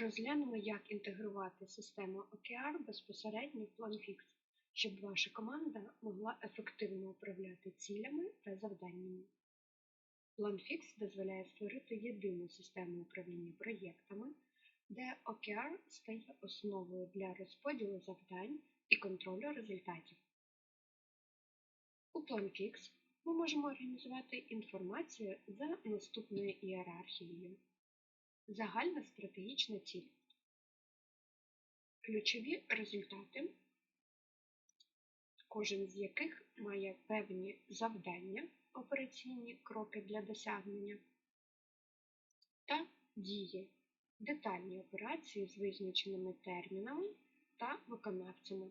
Розглянемо, як інтегрувати систему OKR безпосередньо в PlanFix, щоб ваша команда могла ефективно управляти цілями та завданнями. PlanFix дозволяє створити єдину систему управління проєктами, де OKR стає основою для розподілу завдань і контролю результатів. У PlanFix ми можемо організувати інформацію за наступною ієрархією. Загальна стратегічна ціль. Ключові результати, кожен з яких має певні завдання, операційні кроки для досягнення та дії, детальні операції з визначеними термінами та виконавцями.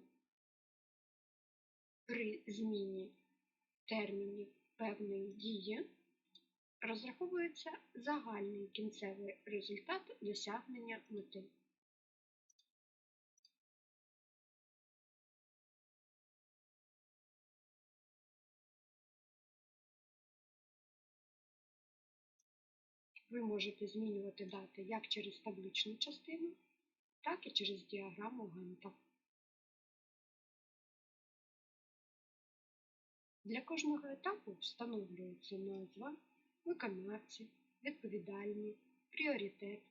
При зміні термінів певної дії розраховується загальний кінцевий результат досягнення мети. Ви можете змінювати дати як через табличну частину, так і через діаграму Ганта. Для кожного етапу встановлюється назва, виконавці, відповідальні, пріоритет,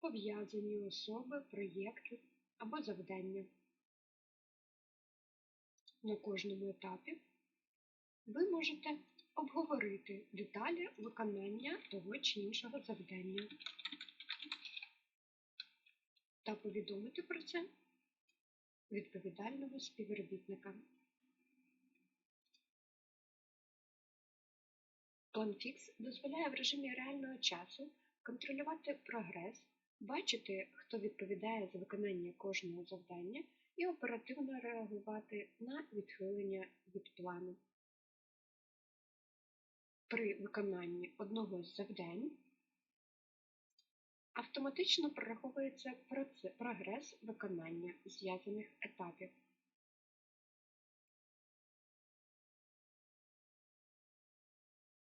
пов'язані особи, проєкти або завдання. На кожному етапі ви можете обговорити деталі виконання того чи іншого завдання та повідомити про це відповідального співробітника. PlanFix дозволяє в режимі реального часу контролювати прогрес, бачити, хто відповідає за виконання кожного завдання і оперативно реагувати на відхилення від плану. При виконанні одного з завдань автоматично прораховується прогрес виконання зв'язаних етапів.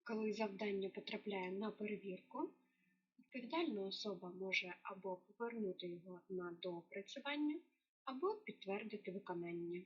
Коли завдання потрапляє на перевірку, відповідальна особа може або повернути його на доопрацювання, або підтвердити виконання.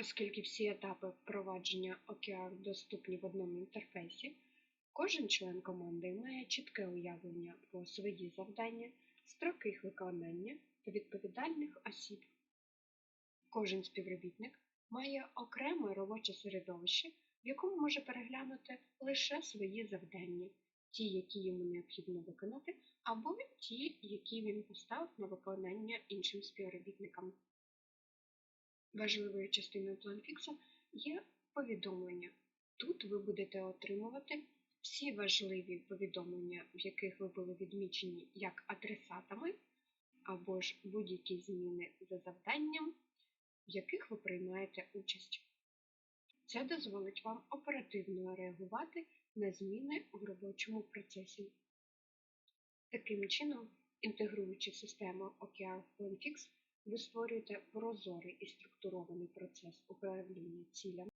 Оскільки всі етапи впровадження OKR доступні в одному інтерфейсі, кожен член команди має чітке уявлення про свої завдання, строки їх виконання та відповідальних осіб. Кожен співробітник має окреме робоче середовище, в якому може переглянути лише свої завдання, ті, які йому необхідно виконати, або ті, які він поставив на виконання іншим співробітникам. Важливою частиною планфіксу є повідомлення. Тут ви будете отримувати всі важливі повідомлення, в яких ви були відмічені як адресатами, або ж будь-які зміни за завданням, в яких ви приймаєте участь. Це дозволить вам оперативно реагувати на зміни в робочому процесі. Таким чином, інтегруючи систему OKR PlanFix, ви створюєте прозорий і структурований процес управління цілями